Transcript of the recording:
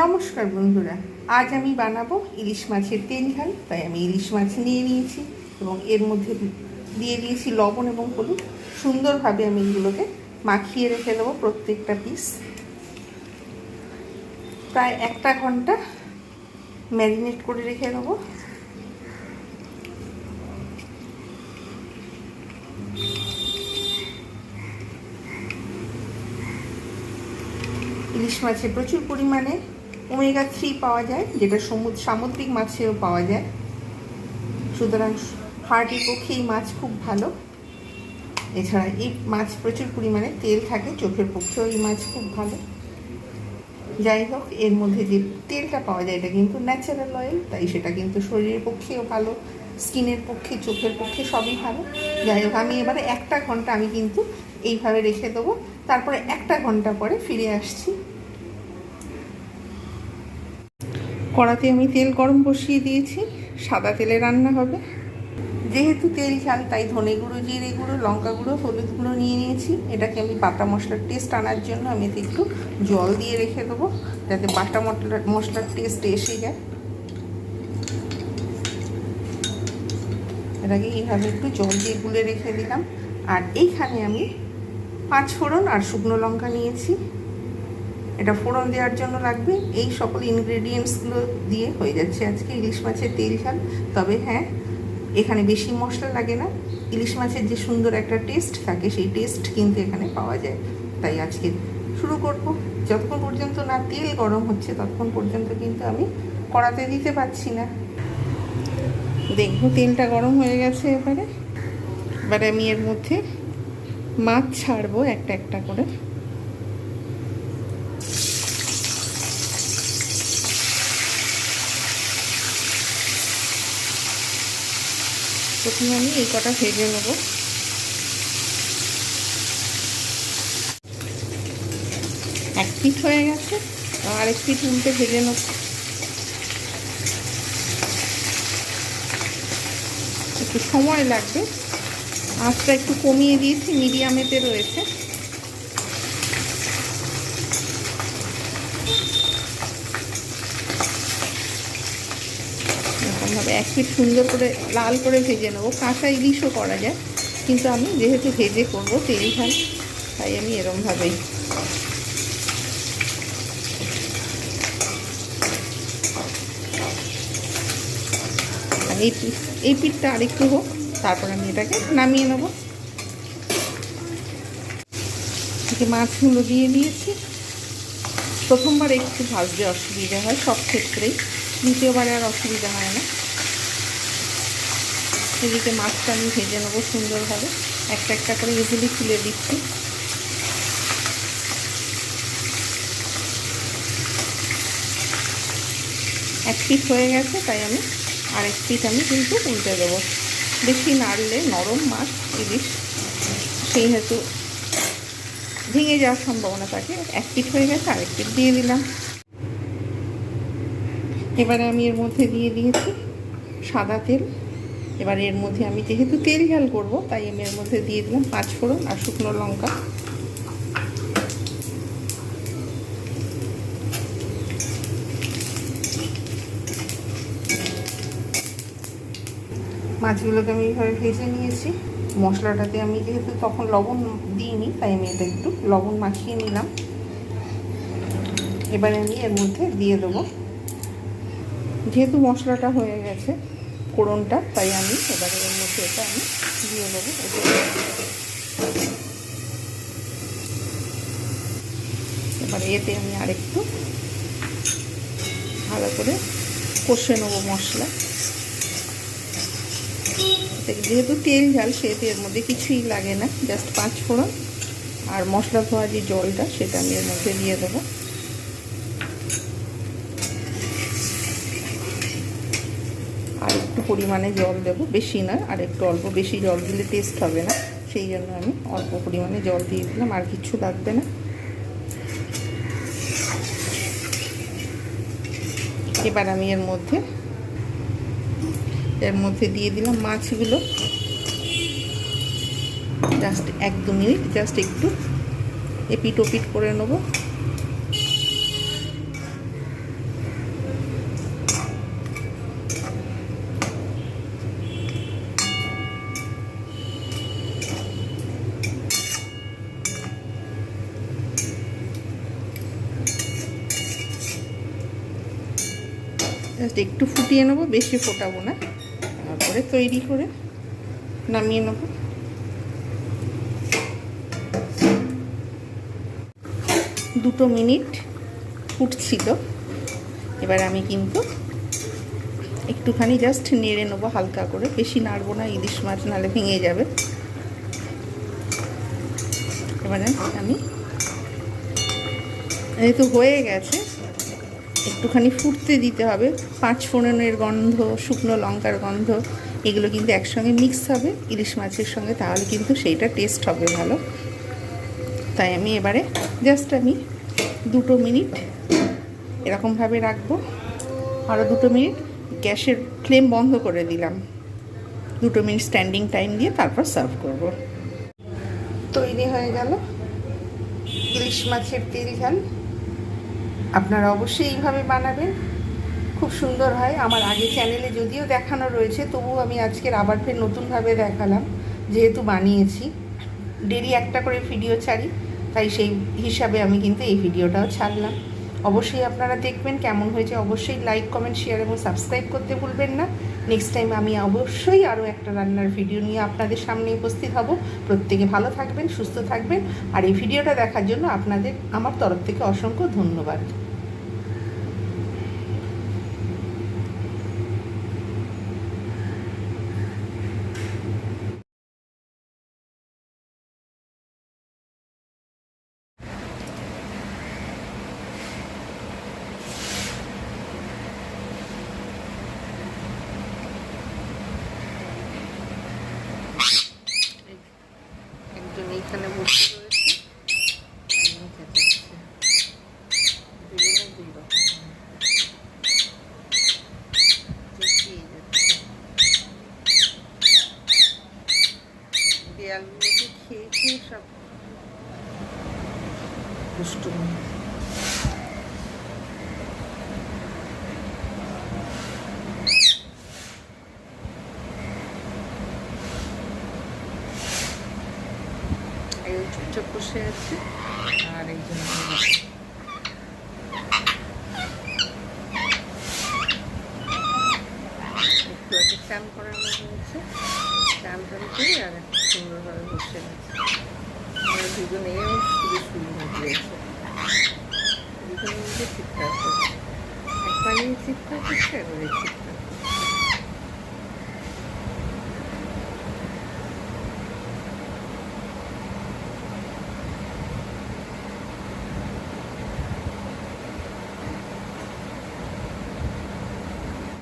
নমস্কার বন্ধুরা, আজ আমি বানাবো ইলিশ মাছের তেল ঝাল, তাই আমি ইলিশ মাছ নিয়ে নিয়েছি এবং এর মধ্যে দিয়ে দিয়েছি লবণ এবং হলুদ। সুন্দরভাবে আমি এগুলোকে মাখিয়ে রেখে দেবো প্রত্যেকটা পিস প্রায় একটা ঘণ্টা ম্যারিনেট করে রেখে দেবো। ইলিশ মাছে প্রচুর পরিমাণে ওমেগা থ্রি পাওয়া যায়, যেটা সমুদ্র সামুদ্রিক মাছেও পাওয়া যায়। সুতরাং হার্টের পক্ষে এই মাছ খুব ভালো। এছাড়া এই মাছ প্রচুর পরিমাণে তেল থাকে, চোখের পক্ষেও এই মাছ খুব ভালো। যাই হোক, এর মধ্যে যে তেলটা পাওয়া যায়, এটা কিন্তু ন্যাচারাল অয়েল তাই সেটা কিন্তু শরীরের পক্ষেও ভালো, স্কিনের পক্ষে, চোখের পক্ষে সবই ভালো। যাই হোক, আমি এবারে একটা ঘণ্টা আমি কিন্তু এইভাবে রেখে দেবো। তারপরে একটা ঘণ্টা পরে ফিরে আসছি। কড়াতে আমি তেল গরম বসিয়ে দিয়েছি, সাদা তেলে রান্না হবে। যেহেতু তেল ঝাল তাই ধনে গুঁড়ো, জিরে গুঁড়ো, লঙ্কা গুঁড়ো, হলুদ গুঁড়ো নিয়ে নিয়েছি। এটাকে আমি বাটা মশলার টেস্ট আনার জন্য আমি এতে একটু জল দিয়ে রেখে দেবো, যাতে বাটা মশলার মশলার টেস্ট এসে যায়। এটাকে এইভাবে একটু জল দিয়ে গুলে রেখে দিলাম। আর এইখানে আমি পাঁচ ফোড়ন আর শুকনো লঙ্কা নিয়েছি। এটা ফোড়ন দেওয়ার জন্য লাগবে। এই সকল ইনগ্রেডিয়েন্টসগুলো দিয়ে হয়ে যাচ্ছে আজকে ইলিশ মাছের তেল ঝাল। তবে হ্যাঁ এখানে বেশি মশলা লাগে না। ইলিশ মাছের যে সুন্দর একটা টেস্ট থাকে, সেই টেস্ট কিন্তু এখানে পাওয়া যায়। তাই আজকে শুরু করব। যতক্ষণ পর্যন্ত না তেল গরম হচ্ছে, ততক্ষণ পর্যন্ত কিন্তু আমি কড়াতে দিতে পারছি না। দেখব তেলটা গরম হয়ে গেছে এবারে। এবারে আমি এর মধ্যে মাছ ছাড়বো একটা একটা করে। প্রথমে আমি এই কটা ভেজে নেব। এক পিঠ হয়ে গেছে আরেক পিঠ উল্টে ভেজে নেব। একটু সময় লাগবে। আঁচটা একটু কমিয়ে দিয়েছি, মিডিয়ামেতে রয়েছে। এরকমভাবে এক পিঠ সুন্দর করে লাল করে ভেজে নেব। কাঁচা ইলিশও করা যায়, কিন্তু আমি যেহেতু ভেজে করব তেল ঝাল, তাই আমি এরমভাবেই। এই পিঠ এই পিঠটা আরেকটু হোক, তারপর আমি এটাকে নামিয়ে নেব। মাছগুলো দিয়ে দিয়েছি। প্রথমবার একটু ভাজতে অসুবিধা হয়, সব ক্ষেত্রেই। দ্বিতীয়বারে আর অসুবিধা হয় না। এদিকে মাছটা আমি ভেজে নেব সুন্দরভাবে। একটা একটা করে ইজিলি তুলে দিচ্ছি। এক পিস হয়ে গেছে, তাই আমি আরেক পিস আমি কিন্তু উল্টে দেবো। বেশি নাড়লে নরম মাছ, ইলিশ, সেই হেতু ভেঙে যাওয়ার সম্ভাবনা থাকে। এক পিঠ হয়ে গেছে, আরেক পিঠ দিয়ে দিলাম। এবারে আমি এর মধ্যে দিয়ে দিয়েছি সাদা তেল। এবার এর মধ্যে আমি যেহেতু তেল ঝাল করব, তাই আমি এর মধ্যে দিয়ে দিলাম পাঁচ ফোড়ন আর শুকনো লঙ্কা। মাছগুলোকে আমি এইভাবে ভেজে নিয়েছি। মশলাটাতে আমি যেহেতু তখন লবণ দিইনি, তাই আমি এটা একটু লবণ মাখিয়ে নিলাম। এবারে আমি এর মধ্যে দিয়ে দেবো। যেহেতু মশলাটা হয়ে গেছে ফোড়নটা, তাই আমি এবারে এর মধ্যে এটা আমি দিয়ে দেবো এবারে এতে আমি আরেকটু ভালো করে কষে নেব মশলা। যেহেতু তেল ঝাল, সেহেতু এর মধ্যে কিছুই লাগে না, জাস্ট পাঁচ ফোড়ন। আর মশলা ধোয়া যে জলটা, সেটা আমি এর মধ্যে দিয়ে দেবো আর একটু পরিমাণে জল দেবো, বেশি না আর একটু অল্প বেশি জল দিলে টেস্ট হবে না। সেই জন্য আমি অল্প পরিমাণে জল দিয়ে দিলাম, আর কিছু লাগবে না। এবার আমি এর মধ্যে এর মধ্যে দিয়ে দিলাম মাছগুলো। জাস্ট এক দু মিনিট জাস্ট একটু এপিট ওপিট করে নেব। জাস্ট একটু ফুটিয়ে নেব, বেশি ফোটাবো না। তারপরে তৈরি করে নামিয়ে নেব। দুটো মিনিট ফুটছিল। এবার আমি কিন্তু একটুখানি জাস্ট নেড়ে নেব হালকা করে। বেশি নাড়বো না, ইলিশ মাছ নালে ভেঙে যাবে। এবারে আমি এই তো হয়ে গেছে। একটুখানি ফুটতে দিতে হবে। পাঁচ ফোড়নের গন্ধ, শুকনো লঙ্কার গন্ধ, এগুলো কিন্তু একসঙ্গে মিক্স হবে, ইলিশ মাছের সঙ্গে, তাহলে কিন্তু সেইটা টেস্ট হবে ভালো। তাই আমি এবারে জাস্ট আমি দুটো মিনিট এরকমভাবে রাখব। আরও দুটো মিনিট গ্যাসের ফ্লেম বন্ধ করে দিলাম। দুটো মিনিট স্ট্যান্ডিং টাইম দিয়ে তারপর সার্ভ করব। তৈরি হয়ে গেল। ইলিশ মাছের তেল ঝাল। আপনারা অবশ্যই এইভাবে বানাবেন। খুব সুন্দর হয়। আমার আগে চ্যানেলে যদিও দেখানো রয়েছে তবু আমি আজকের আবার ফের নতুনভাবে দেখালাম। যেহেতু বানিয়েছি ডেলি একটা করে ভিডিও ছাড়ি, তাই সেই হিসাবে আমি কিন্তু এই ভিডিওটাও ছাড়লাম। অবশ্যই আপনারা দেখবেন কেমন হয়েছে। অবশ্যই লাইক কমেন্ট শেয়ার এবং সাবস্ক্রাইব করতে ভুলবেন না। নেক্সট টাইম আমি অবশ্যই আরও একটা রান্নার ভিডিও নিয়ে আপনাদের সামনে উপস্থিত হব। প্রত্যেকে ভালো থাকবেন, সুস্থ থাকবেন। আর এই ভিডিওটা দেখার জন্য আপনাদের, আমার তরফ থেকে অসংখ্য ধন্যবাদ। চুপচাপ বসে আছে। আর একজন একটু আগে চান করানো হয়েছে। চান টান করে আর একটু সুন্দরভাবে বসে আছে। আমরা দুজনে শুধু শুরু হয়েছে। দুজনে মিলে চিৎকার করছে। একবার চিৎকার করছে।